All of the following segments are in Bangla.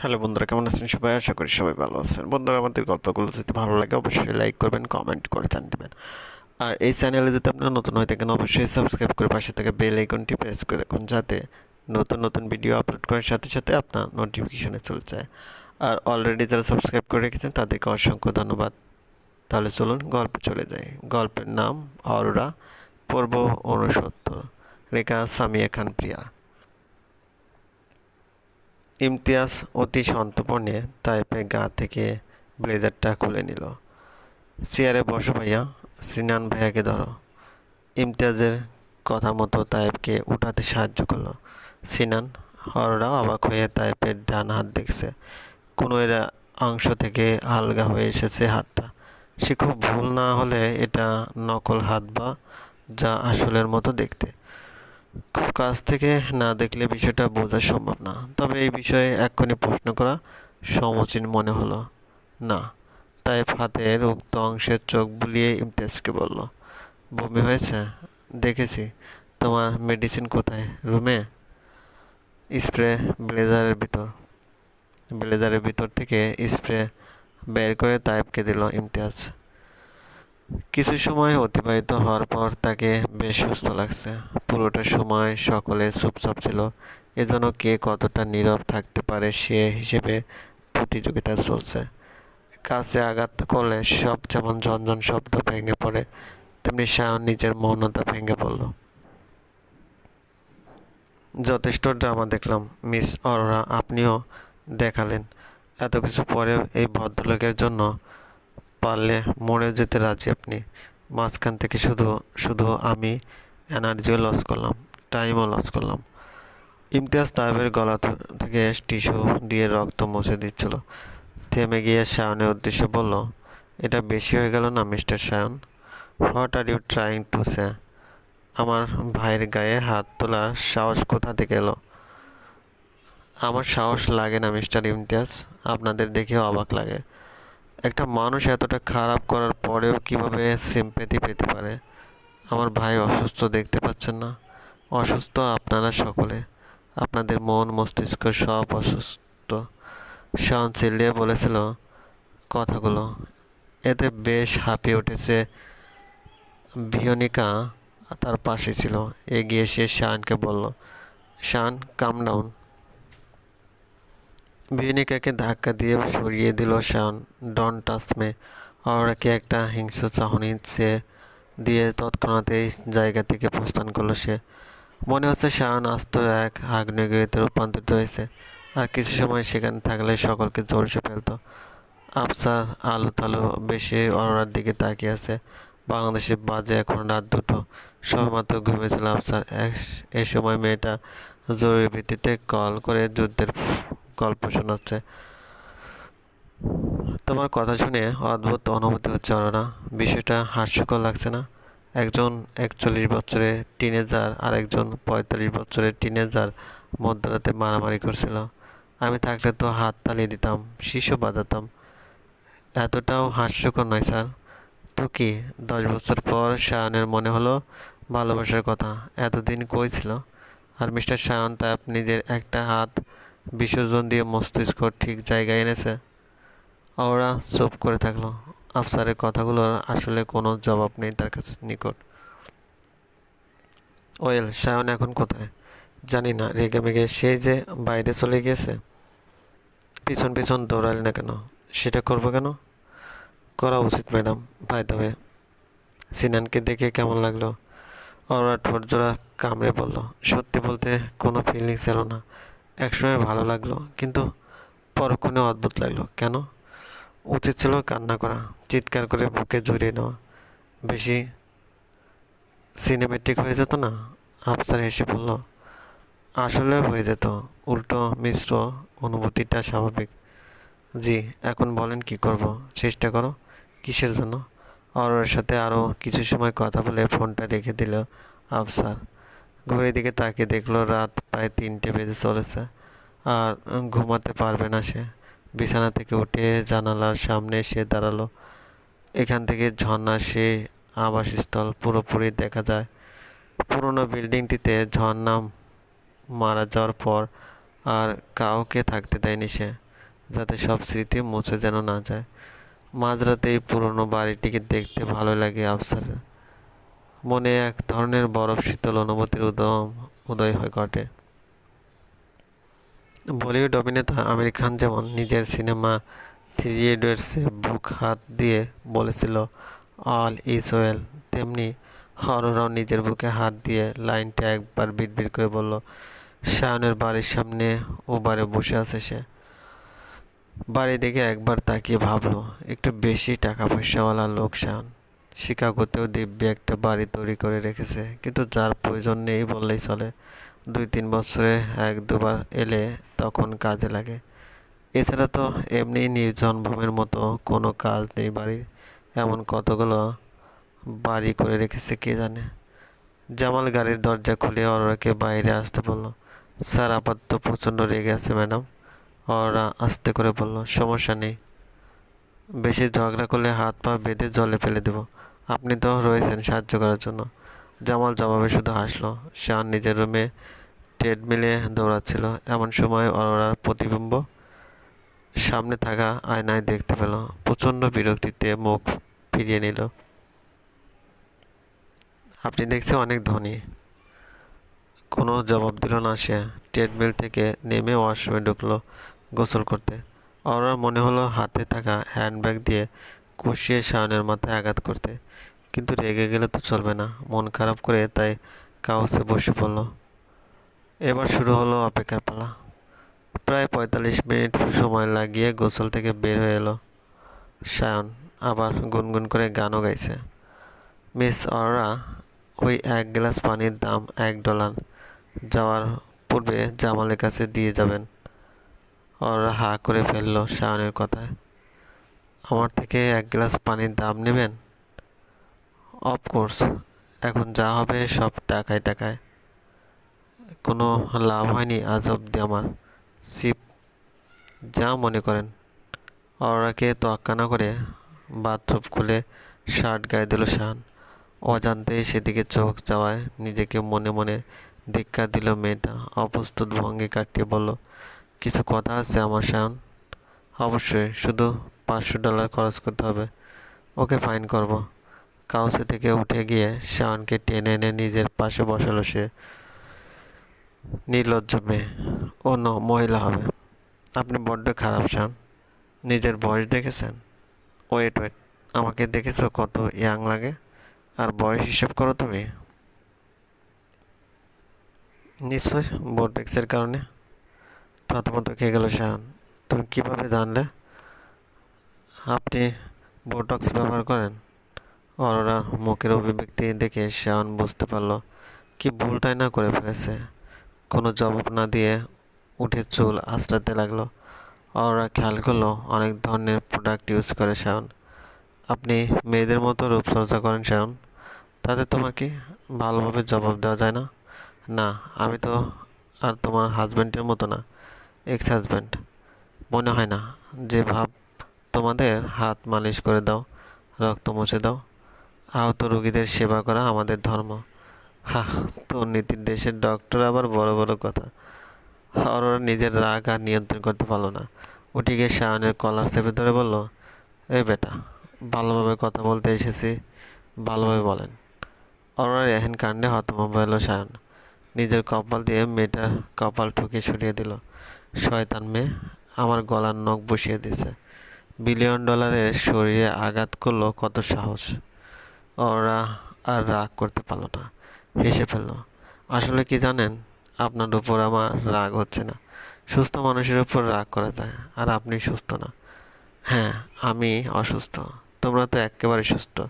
হ্যালো বন্ধুরা, কেমন আছেন সবাই? আশা করি সবাই ভালো আছেন। বন্ধুরা, আমাদের গল্পগুলো যদি ভালো লাগে, অবশ্যই লাইক করবেন, কমেন্ট করে জান দেবেন আর এই চ্যানেলে যদি আপনারা নতুন হয়ে থাকেন, অবশ্যই সাবস্ক্রাইব করে পাশে থেকে বেল আইকনটি প্রেস করে রাখুন, যাতে নতুন নতুন ভিডিও আপলোড করার সাথে সাথে আপনার নোটিফিকেশনে চলে যায়। আর অলরেডি যারা সাবস্ক্রাইব করে রেখেছেন, তাদেরকে অসংখ্য ধন্যবাদ। তাহলে চলুন, গল্প চলে যায় গল্পের নাম, অরোরা, পর্ব উনসত্তর লেখা সামিয়া খান প্রিয়া। ইমতিয়াজ অতি সন্তর্পণে তাইপের গা থেকে ব্লেজারটা খুলে নিল। চেয়ারে বসো ভাইয়া, সিনান ভাইয়াকে ধরো। ইমতিয়াজের কথা মতো তাইপকে উঠাতে সাহায্য করল। সিনান হররাও অবাক হয়ে তাইপের ডান হাত দেখছে। কোনো এরা অংশ থেকে আলগা হয়ে এসেছে হাতটা। সে খুব ভুল না হলে এটা নকল হাত বা যা আসলের মতো দেখতে। খুব কাছ থেকে না দেখলে বিষয়টা বোঝা সম্ভব না। তবে এই বিষয়ে এক্ষুনি প্রশ্ন করা সমীচীন মনে হলো। না, তাই হাতের উক্ত অংশের চোখ বুলিয়ে ইমতিয়াজকে বলল, বমি হয়েছে? দেখেছি। তোমার মেডিসিন কোথায়? রুমে? স্প্রে ব্লেজারের ভিতর। ব্লেজারের ভিতর থেকে স্প্রে বের করে তাইপকে দিল ইমতিয়াজ। কিছু সময় অতিবাহিত হওয়ার পর তাকে বেশ সুস্থ লাগছে। পুরোটা সময় সকলে চুপচাপ ছিল। এজন্য কে কতটা নীরব থাকতে পারে সে হিসেবে প্রতিযোগিতা চলছে। কাছে আঘাত করলে সব যেমন ঝনঝন শব্দ ভেঙে পড়ে, তেমনি সায়ন নিজের মৌনতা ভেঙে পড়ল। যথেষ্ট ড্রামা দেখলাম। মিস অরোরা, আপনিও দেখালেন। এত কিছু পরেও এই ভদ্রলোকের জন্য পারলে মরে যেতে রাজি আপনি। মাঝখান থেকে শুধু শুধু আমি এনার্জিও লস করলাম টাইমও লস করলাম। ইমতিয়াজ তাহেবের গলা থেকে টিস্যু দিয়ে রক্ত মুছে দিচ্ছিল। থেমে গিয়ে সায়নের উদ্দেশ্যে বলল, এটা বেশি হয়ে গেল না Mister Sayan? What are you trying to say আমার ভাইয়ের গায়ে হাত তোলার সাহস কোথা থেকে এলো? আমার সাহস লাগে না মিস্টার ইমতিয়াজ। আপনাদের দেখেও অবাক লাগে। একটা মানুষ এতটা খারাপ করার পরেও কীভাবে সিম্পেথি পেতে পারে? আমার ভাই অসুস্থ দেখতে পাচ্ছেন না। অসুস্থ আপনারা সকলে। আপনাদের মন, মস্তিষ্ক সব অসুস্থ। শাওন চিল্লিয়ে বলেছিল কথাগুলো। এতে বেশ হাঁপিয়ে উঠেছে ভিয়নিকা তার পাশে ছিল। এগিয়ে সে শানকে বলল শান কাম ডাউন ভিয়নিকাকে ধাক্কা দিয়ে সরিয়ে দিল শান ডন টাচ মে অরাকে একটা হিংস্র চাহনি সে দিয়ে তৎক্ষণাৎই জায়গা থেকে প্রস্থান করল সে। মনে হচ্ছে শান আস্ত এক আগ্নেয়গিরিতে রূপান্তরিত হয়েছে, আর কিছু সময় সেখানে থাকলে সকলকে ঝলসে ফেলতো। আফসার আলো তালো বেশি অরোরার দিকে তাকিয়ে আছে। বাংলাদেশে বাজে এখন রাত দুটো। সবেমাত্র ঘুমিয়েছিল আফসার। এই সময় মেয়েটা জরুরি ভিত্তিতে কল করে যুদ্ধের গল্প শোনাচ্ছে। তোমার কথা শুনে অদ্ভুত অনুভূতি হচ্ছে অরোরা বিষয়টা হাস্যকর লাগছে না? একজন একচল্লিশ বছরের টিনেজার আর একজন পঁয়তাল্লিশ বছরের টিনেজার মধ্যরাতে মারামারি করছিল। আমি থাকলে তো হাত তালিয়ে দিতাম, শিশু বাজাতাম। এতটাও হাস্যকর নয়, স্যার। তো কি, দশ বছর পর সায়নের মনে হলো ভালোবাসার কথা, এতদিন কই ছিল? আর মিস্টার সায়ন তার নিজের একটা হাত বিসর্জন দিয়ে মস্তিষ্ক ঠিক জায়গায় এনেছে। ওরা চুপ করে থাকল। আফসারের কথাগুলোর আসলে কোনো জবাব নেই তার কাছে নিকট। ওয়েল, সায়ন এখন কোথায়? জানি না রেগে মেগে সে যে বাইরে চলে গিয়েছে। পিছন পিছন দৌড়ালি না কেন? সেটা করব কেন? করা উচিত, ম্যাডাম। The way. সিনানকে দেখে কেমন লাগল? ওরা ঠোঁট জোড়া কামড়ে বলল সত্যি বলতে কোনো ফিলিংস এলো না। একসময় ভালো লাগল, কিন্তু পরক্ষণে অদ্ভুত লাগল। কেন? উচিত ছিল কান্না করা, চিৎকার করে বুকে জড়িয়ে নেওয়া। বেশি সিনেমেটিক হয়ে যেত না? আফসার হেসে বলল, আসলে হয়ে যেত। উল্টো মিশ্র অনুভূতিটা স্বাভাবিক। জি, এখন বলেন কি করব? চেষ্টা করো। কিসের জন্য? অরোর সাথে আরও কিছু সময় কথা বলে ফোনটা রেখে দিল আফসার। ঘড়ির দিকে তাকিয়ে দেখল রাত প্রায় তিনটে বেজে চলেছে আর ঘুমাতে পারবে না সে। বিছানা থেকে উঠে জানালার সামনে এসে দাঁড়াল। এখান থেকে ঝর্ণা সে আবাসস্থল পুরোপুরি দেখা যায়। পুরনো বিল্ডিংটিতে ঝর্ণা মারা যাওয়ার পর আর কাউকে থাকতে দেয়নি সে, যাতে সব স্মৃতি মুছে যেন না যায়। মাঝরাতে এই পুরনো বাড়িটিকে দেখতে ভালো লাগে আফসারের। মনে এক ধরনের বরফ শীতল অনুভূতির উদম, উদয় হয়ে ঘটে। বলিউড অভিনেতা আমির খান যেমন নিজের সিনেমা থ্রি ইডিয়টসে বুক হাত দিয়ে বলেছিল, অল ইজ ওয়েল। তেমনি হররাও নিজের বুকে হাত দিয়ে লাইনটা একবার বিড়বিড় করে বলল শায়নের বাড়ির সামনে ওবারে বসে আছে সে। বাড়ি দিকে একবার তাকিয়ে ভাবলো, একটু বেশি টাকা পয়সাওয়ালা লোক শায়ন শিকাগোতেও দিব্যি একটা বাড়ি তৈরি করে রেখেছে, কিন্তু যার প্রয়োজন নেই বললেই চলে। দুই তিন বছরে এক দুবার এলে তখন কাজে লাগে। এছাড়া তো এমনি নির্জন ভূমির মতো কোনো কাজ নেই বাড়ির, এমন কতগুলো বাড়ি করে রেখেছে কে জানে। জামাল গাড়ির দরজা খুলে অরোরাকে বাইরে আসতে বলল, স্যার, আপাতত প্রচণ্ড রেগে আছে ম্যাডাম। অরোরা আস্তে করে বলল, সমস্যা নেই। বেশি ঝগড়া করলে হাত পা বেঁধে জলে ফেলে দেব। আপনি তো রয়েছেন সাহায্য করার জন্য। জামাল জবাবে শুধু হাসলো। শান নিজের রুমে ট্রেডমিলে দৌড়াচ্ছিল। এমন সময় অরোরার প্রতিবিম্ব সামনে থাকা আয়নায় দেখতে পেল। প্রচণ্ড বিরক্তিতে মুখ ফিরিয়ে নিল। আপনি দেখছি অনেক ধনী। কোনো জবাব দিল না সে। ট্রেডমিল থেকে নেমে ওয়াশরুমে ঢুকলো গোসল করতে। অরোরার মনে হলো হাতে থাকা হ্যান্ডব্যাগ দিয়ে কষিয়ে শায়নের মাথায় আঘাত করতে। কিন্তু রেগে গেলে তো চলবে না। মন খারাপ করে তাই কাউসে বসে পড়ল। এবার শুরু হলো অপেক্ষার পালা। প্রায় পঁয়তাল্লিশ মিনিট সময় লাগিয়ে গোসল থেকে বের হয়ে এলো সায়ন আবার গুনগুন করে গানও গাইছে। মিস অররা, ওই এক গ্লাস পানির দাম এক ডলার যাওয়ার পূর্বে জামালের কাছে দিয়ে যাবেন। অররা হা করে ফেলল শায়নের কথায়। আমার থেকে এক গ্লাস পানির দাম নেবেন? অফকোর্স এখন যা হবে সব টাকায় টাকায়। কোনো লাভ হয়নি আজ অব্দি আমার। সিপ যা মনে করেন। অরোরাকে তোয়াক্কা না করে বাথরুম খুলে শার্ট গায়ে দিল শান অজান্তেই সেদিকে চোখ যাওয়ায় নিজেকে মনে মনে ধিক্কার দিল মেয়েটা। অপ্রস্তুত ভঙ্গি কাটিয়ে বলল, কিছু কথা আছে আমার শান অবশ্যই, শুধু পাঁচশো ডলার খরচ করতে হবে। ওকে ফাইন করব। কাউসে থেকে উঠে গিয়ে শাওনকে টেনে এনে নিজের পাশে বসালো সে। নির্লজ্জ মেয়ে। ও ন মহিলা হবে। আপনি বড্ড খারাপ শান নিজের বয়স দেখেছেন? Wait wait. আমাকে দেখেছ কত ইয়াং লাগে? আর বয়স হিসেব করো তুমি। নিশ্চয় বোটেক্সের কারণে। থতমত খেয়ে গেল শায়ন তুমি কীভাবে জানলে? আপনি বোটক্স ব্যবহার করেন? অরোরার মুখের অভিব্যক্তি দেখে শায়ন বুঝতে পারল কি ভুলটাই না করে ফেলেছে। কোনো জবাব না দিয়ে উঠে চুল আঁচড়াতে লাগল। অরোরা খেয়াল করল অনেক ধরনের প্রোডাক্ট ইউজ করে শায়ন আপনি মেয়েদের মতো রূপচর্চা করেন শায়ন তাতে তোমার কি ভালোভাবে জবাব দেওয়া যায় না? না, আমি তো আর তোমার হাজব্যান্ডের মতো না এক্স হাজব্যান্ড মনে হয় না যে ভাব তোমাদের হাত মালিশ করে দাও, রক্ত মুছে দাও। আহত রোগীদের সেবা করা আমাদের ধর্ম। হা তোর নীতির দেশের ডক্টর আবার বড় বড় কথা। অরোরা নিজের রাগ আর নিয়ন্ত্রণ করতে পারল না। উঠে গিয়ে শায়নের কলার চেপে ধরে বলল এই বেটা, ভালোভাবে কথা বলতে এসেছি, ভালোভাবে বলেন। অরোরার এহেন কাণ্ডে হতভম্ব এলো শায়ন নিজের কপাল দিয়ে মেয়েটার কপাল ঠুকে সরিয়ে দিল। শয়তান মেয়ে, আমার গলার নখ বসিয়ে দিছে বিলিয়ন ডলারের শরীরে আঘাত করল কত সাহস? ওরা আর রাগ করতে পারল না, হেসে ফেলল। আসলে কি জানেন, আপনার উপর আমার রাগ হচ্ছে না। সুস্থ মানুষের উপর রাগ করা যায়, আর আপনি সুস্থ না। হ্যাঁ আমি অসুস্থ। তোমরা তো একেবারে সুস্থ।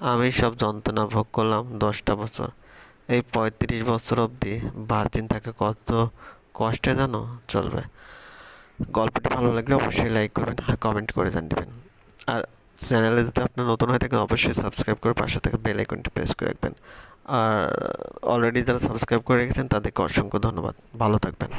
আমি সব যন্ত্রণা ভোগ করলাম দশটা বছর। এই পঁয়ত্রিশ বছর অবধি ভার্জিন থাকা কত কষ্টে জানো? চলবে। গল্পটি ভালো লাগলে অবশ্যই লাইক করবেন আর কমেন্ট করে জান দেবেন আর চ্যানেলে যদি আপনার নতুন হয়ে থাকেন, অবশ্যই সাবস্ক্রাইব করে পাশে থেকে বেল আইকনটি প্রেস করে রাখবেন। আর অলরেডি যারা সাবস্ক্রাইব করে রেখেছেন, তাদেরকে অসংখ্য ধন্যবাদ। ভালো থাকবেন।